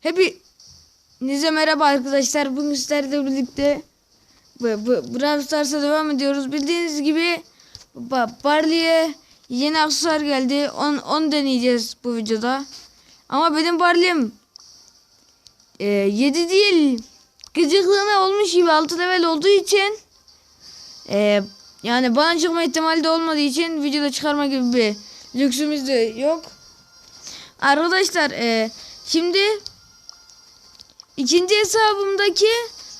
Hepinize merhaba arkadaşlar. Bugün sizlerle birlikte Brawl Stars'a devam ediyoruz. Bildiğiniz gibi ba, Barley'e yeni aksesuar geldi. On, onu deneyeceğiz bu videoda. Ama benim Barley'im e, 7 değil gıcıklığına olmuş gibi 6 level olduğu için e, yani bana çıkma ihtimali de olmadığı için videoda çıkarma gibi bir lüksümüz de yok. Arkadaşlar e, şimdi ikinci hesabımdaki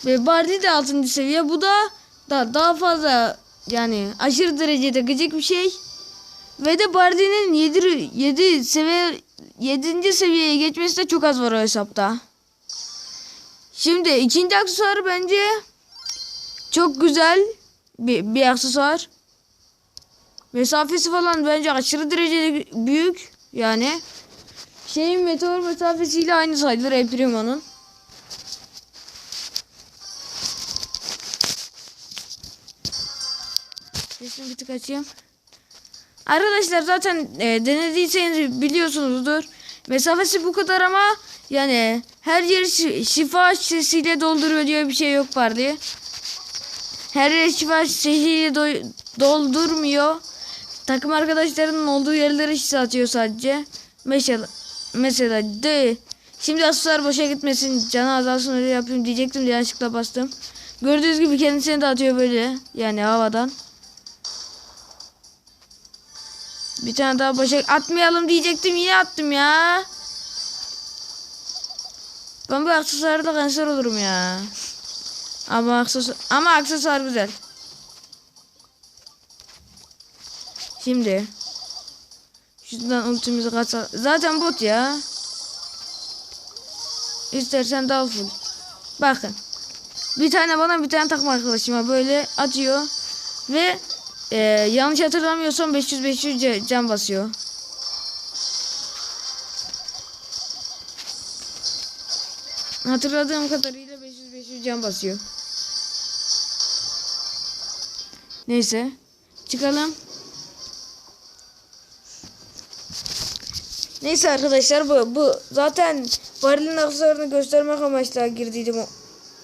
ve Barley de 6. seviye. Bu da da daha fazla yani aşırı derecede gıcık bir şey. Ve de Barley'nin 7 7 seviye 7. seviyeye geçmesi de çok az var o hesapta. Şimdi ikinci aksesuar bence çok güzel bir, bir aksesuar. Mesafesi falan bence aşırı derecede büyük. Yani şeyin meteor mesafesiyle aynı sayılır El Sesini bir tık açayım. Arkadaşlar zaten e, denediyseniz biliyorsunuzdur. Mesafesi bu kadar ama yani her yeri şi- şifa şişesiyle dolduruyor diye bir şey yok var diye. Her yeri şifa şişesiyle do- doldurmuyor. Takım arkadaşlarının olduğu yerlere şişe atıyor sadece. Mesela mesela de şimdi asıllar boşa gitmesin canı azalsın öyle yapayım diyecektim de yanlışlıkla bastım. Gördüğünüz gibi kendisini de atıyor böyle yani havadan. Bir tane daha boşa atmayalım diyecektim yine attım ya. Ben bu aksesuarda kanser olurum ya. Ama aksesuar, ama aksesuar güzel. Şimdi şuradan ultimizi kaça. Zaten bot ya. İstersen daha full. Bakın. Bir tane bana bir tane takma arkadaşıma böyle atıyor. Ve e, yanlış hatırlamıyorsam 500-500 ca- can basıyor. Hatırladığım kadarıyla 500-500 can basıyor. Neyse. Çıkalım. Neyse arkadaşlar bu bu zaten varilin aksesuarını göstermek amaçlı girdiydim o,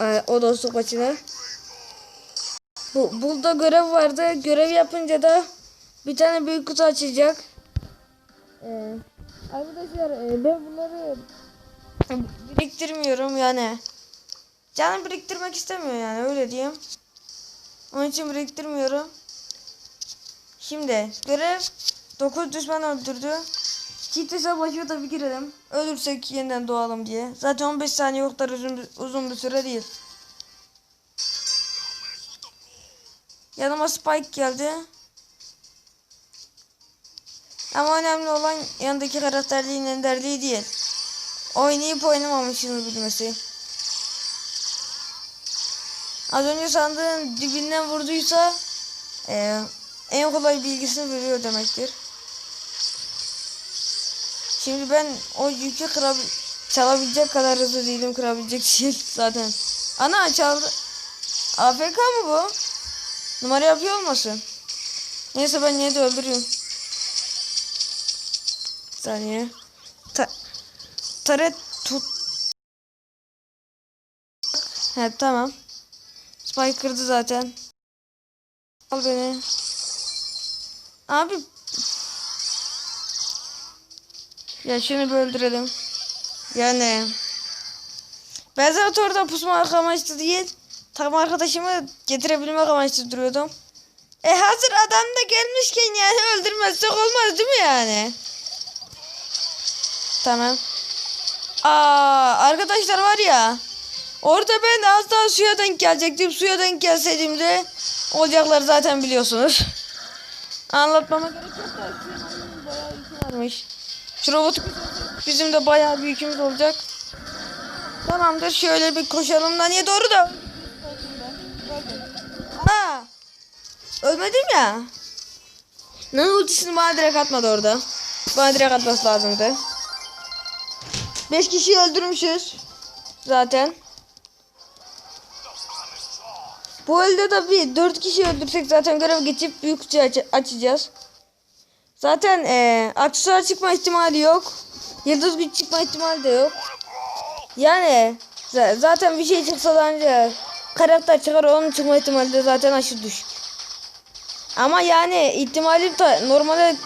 e, o dostluk maçına. Bu burada görev vardı. Görev yapınca da bir tane büyük kutu açacak. Ee, arkadaşlar e, ben bunları biriktirmiyorum yani. Canım biriktirmek istemiyor yani öyle diyeyim. Onun için biriktirmiyorum. Şimdi görev 9 düşman öldürdü. Çift hesap açıyor tabii girelim. Ölürsek yeniden doğalım diye. Zaten 15 saniye yoklar uzun, uzun bir süre değil. Yanıma Spike geldi. Ama önemli olan yanındaki karakterliğin enderliği değil. Oynayıp oynamamışını bilmesi. Az önce sandığın dibinden vurduysa eee, en kolay bilgisini veriyor demektir. Şimdi ben o yükü çalabilecek kadar hızlı değilim kırabilecek değil zaten. Ana çaldı. AFK mı bu? Numara yapıyor olmasın? Neyse ben yine de öldürüyorum. Bir saniye. Ta taret tut. He tamam. Spike kırdı zaten. Al beni. Abi. Ya şunu bir öldürelim. Yani. Ben zaten orada pusmak amaçlı değil. Tam arkadaşımı getirebilmek amaçlı duruyordum. E hazır adam da gelmişken yani öldürmezsek olmaz değil mi yani? Tamam. Aa arkadaşlar var ya. Orada ben az daha suya denk gelecektim. Suya denk gelseydim de olacakları zaten biliyorsunuz. Anlatmama gerek yok da suyun bayağı yükü varmış. Şu robotu bizim de bayağı bir yükümüz olacak. Tamamdır şöyle bir koşalım da niye doğru da. Ha. Ölmedim ya. Nano ultisini bana direkt atmadı orada. Bana direkt atması lazımdı. 5 kişiyi öldürmüşüz. Zaten. Bu elde de bir 4 kişi öldürsek zaten görev geçip büyük kutuyu aç- açacağız. Zaten eee aksesuar çıkma ihtimali yok. Yıldız güç çıkma ihtimali de yok. Yani za- zaten bir şey çıksa da önce karakter çıkar onun çıkma ihtimali de zaten aşırı düşük. Ama yani ihtimali da normale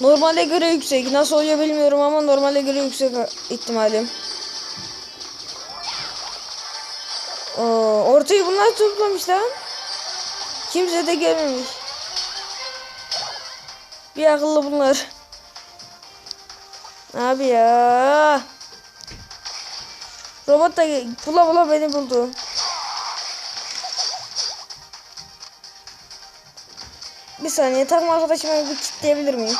normale göre yüksek. Nasıl oluyor bilmiyorum ama normale göre yüksek ihtimalim. Oo, ortayı bunlar toplamış lan. Kimse de gelmemiş. Bir akıllı bunlar. Abi ya. Robot da bula bula beni buldu. Bir saniye takım arkadaşıma bir kilitleyebilir miyim?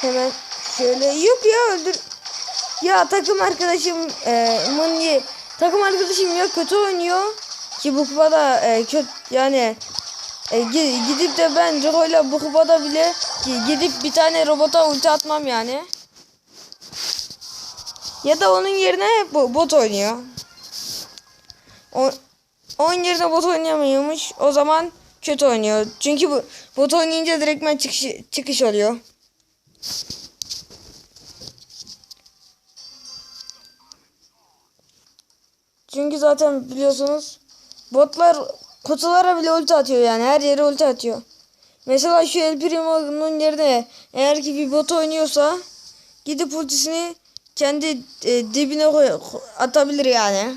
Hemen şöyle yok ya öldür. Ya takım arkadaşım e, Mınye takım arkadaşım ya kötü oynuyor ki bu kupada e, kötü yani e, gi- gidip de ben Rico'yla bu kupada bile gi- gidip bir tane robota ulti atmam yani. Ya da onun yerine bu bot oynuyor. O, onun yerine bot oynayamıyormuş. O zaman kötü oynuyor. Çünkü bu bot oynayınca direktmen çıkış, çıkış oluyor. Çünkü zaten biliyorsunuz botlar kutulara bile ulti atıyor yani her yere ulti atıyor. Mesela şu El Primo'nun yerine eğer ki bir bot oynuyorsa gidip ultisini kendi e, dibine koy, atabilir yani.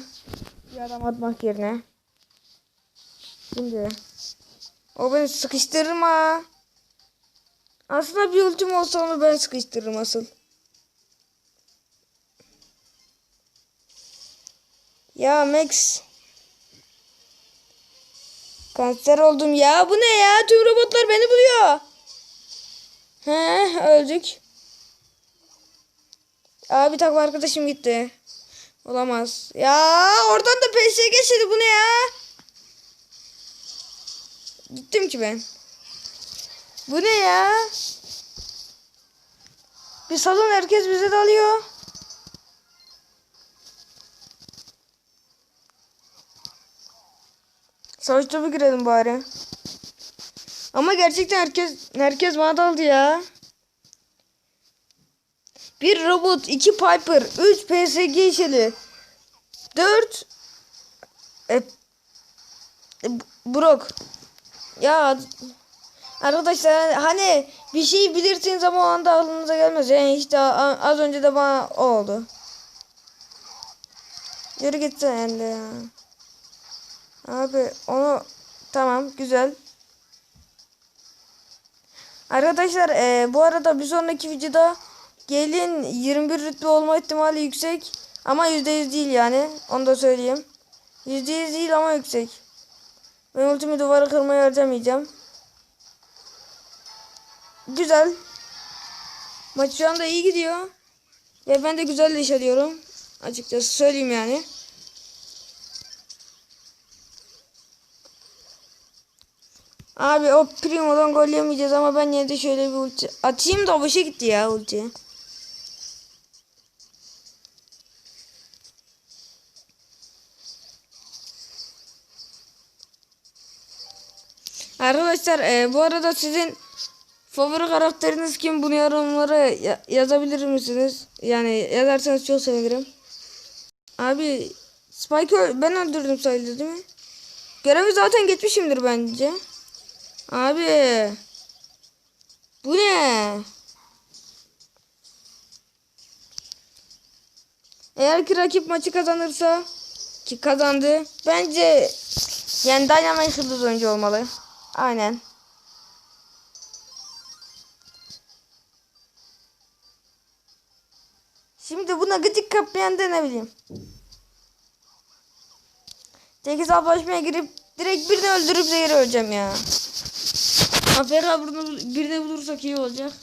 Bir adam atmak yerine. Şimdi o beni sıkıştırma. Aslında bir ultim olsa onu ben sıkıştırırım asıl. Ya Max. Kanser oldum ya. Bu ne ya? Tüm robotlar beni buluyor. He öldük. Abi takım arkadaşım gitti. Olamaz. Ya oradan da PSG geçti. Bu ne ya? Gittim ki ben. Bu ne ya? Bir salon herkes bize dalıyor. Savaş topu girelim bari. Ama gerçekten herkes herkes bana daldı ya. Bir robot, iki Piper, üç PSG işeli, dört e, e, Brock. Ya arkadaşlar hani bir şey bilirsiniz ama o anda aklınıza gelmez. Yani işte az önce de bana oldu. Yürü gitsene de ya. Abi onu tamam güzel. Arkadaşlar e, bu arada bir sonraki videoda gelin 21 rütbe olma ihtimali yüksek ama %100 değil yani onu da söyleyeyim. %100 değil ama yüksek. Ben ultimi duvarı kırmaya harcamayacağım. Güzel. Maç şu anda iyi gidiyor. Ve ben de güzel iş alıyorum. Açıkçası söyleyeyim yani. Abi o Primo'dan gol yemeyeceğiz ama ben yine de şöyle bir ulti atayım da boşa gitti ya ulti. Arkadaşlar e, bu arada sizin favori karakteriniz kim bunu yorumlara ya- yazabilir misiniz? Yani yazarsanız çok sevinirim. Abi Spike'ı ben öldürdüm sayılır değil mi? Görevi zaten geçmişimdir bence. Abi. Bu ne? Eğer ki rakip maçı kazanırsa ki kazandı. Bence yani Dynamite yıldız oyuncu olmalı. Aynen. Şimdi buna gıcık kapmayan da ne bileyim. Tek hesaplaşmaya girip direkt birini öldürüp zehir öleceğim ya. Birini, birini bulursak iyi olacak.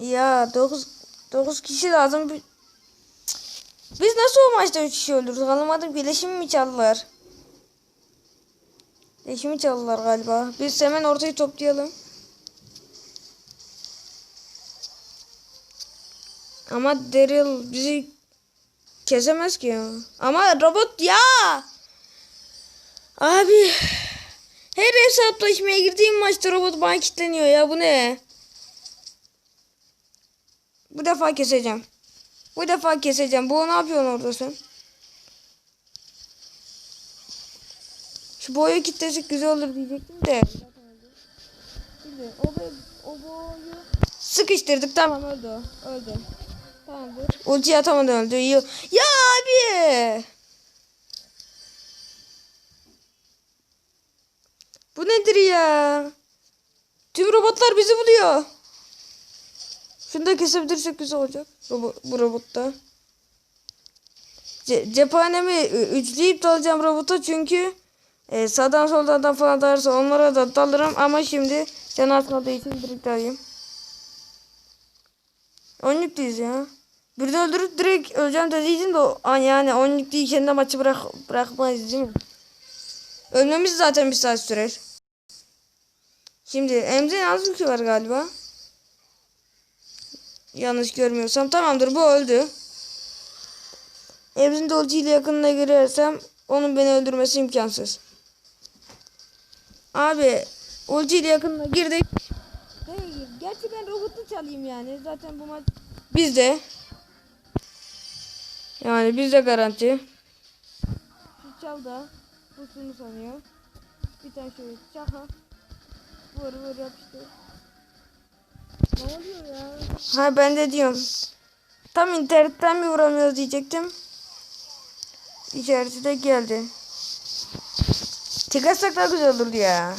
Ya 9 9 kişi lazım. Biz nasıl o maçta 3 kişi öldürdük anlamadım ki. Leşimi mi çaldılar? Leşimi çaldılar galiba. Biz hemen ortayı toplayalım. Ama Daryl bizi kesemez ki ya. Ama robot ya. Abi her hesaplaşmaya girdiğim maçta robot bana kilitleniyor ya bu ne? Bu defa keseceğim. Bu defa keseceğim. Bu ne yapıyorsun orada sen? Şu boyu kitlesek güzel olur diyecektim de. Şimdi o, o boyu sıkıştırdık tamam öldü. Öldü. Tamamdır. Ultiyi atamadı öldü. Ya abi. Bu nedir ya? Tüm robotlar bizi buluyor. Şunu da kesebilirsek güzel olacak. Robo bu robotta. Ce cephanemi üçleyip dalacağım robota çünkü e, sağdan soldan falan darsa onlara da dalırım ama şimdi can atmadığı için direkt alayım. Onluk'tayız ya. Bir de öldürüp direkt öleceğim dediydim de o- an yani onluk değilken de maçı bırak bırakmayız değil mi? Ölmemiz zaten bir saat sürer. Şimdi Emre'nin az yükü var galiba. Yanlış görmüyorsam. Tamamdır bu öldü. Emre'nin de ulti ile yakınına girersem onun beni öldürmesi imkansız. Abi ulti ile yakınına girdik. Değil. Gerçi ben robotu çalayım yani. Zaten bu maç bizde. Yani bizde garanti. Şu çal da bu şunu sanıyor. Bir tane şöyle çaka. Vur vur yapıştır. Ha ben de diyorum. Tam internetten mi vuramıyoruz diyecektim. İçerisi de geldi. Tıkarsak daha güzel olurdu ya.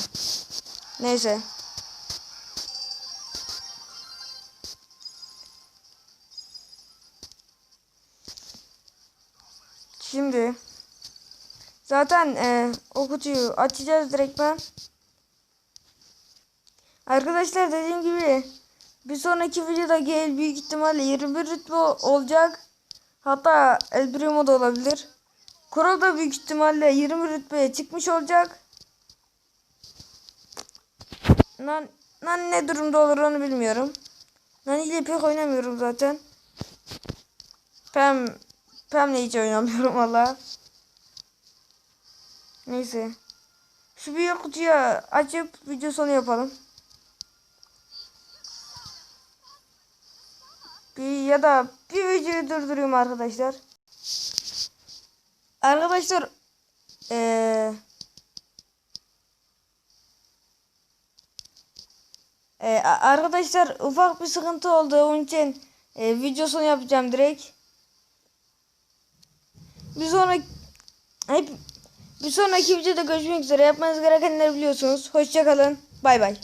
Neyse. Şimdi zaten e, o kutuyu açacağız direktmen. Arkadaşlar dediğim gibi bir sonraki videoda gel büyük ihtimalle 21 rütbe olacak. Hatta El Primo da olabilir. Kuro da büyük ihtimalle 20 rütbeye çıkmış olacak. Nan, nan ne durumda olur onu bilmiyorum. Nani ile pek oynamıyorum zaten. Pem Pem'le hiç oynamıyorum valla. Neyse. Şu büyük kutuyu açıp video sonu yapalım. Ya da bir videoyu durdurayım arkadaşlar. Arkadaşlar eee, a- arkadaşlar ufak bir sıkıntı oldu onun için eee, videosunu yapacağım direkt. Bir sonraki hep bir sonraki videoda görüşmek üzere. Yapmanız gerekenleri biliyorsunuz. Hoşçakalın. Bay bay.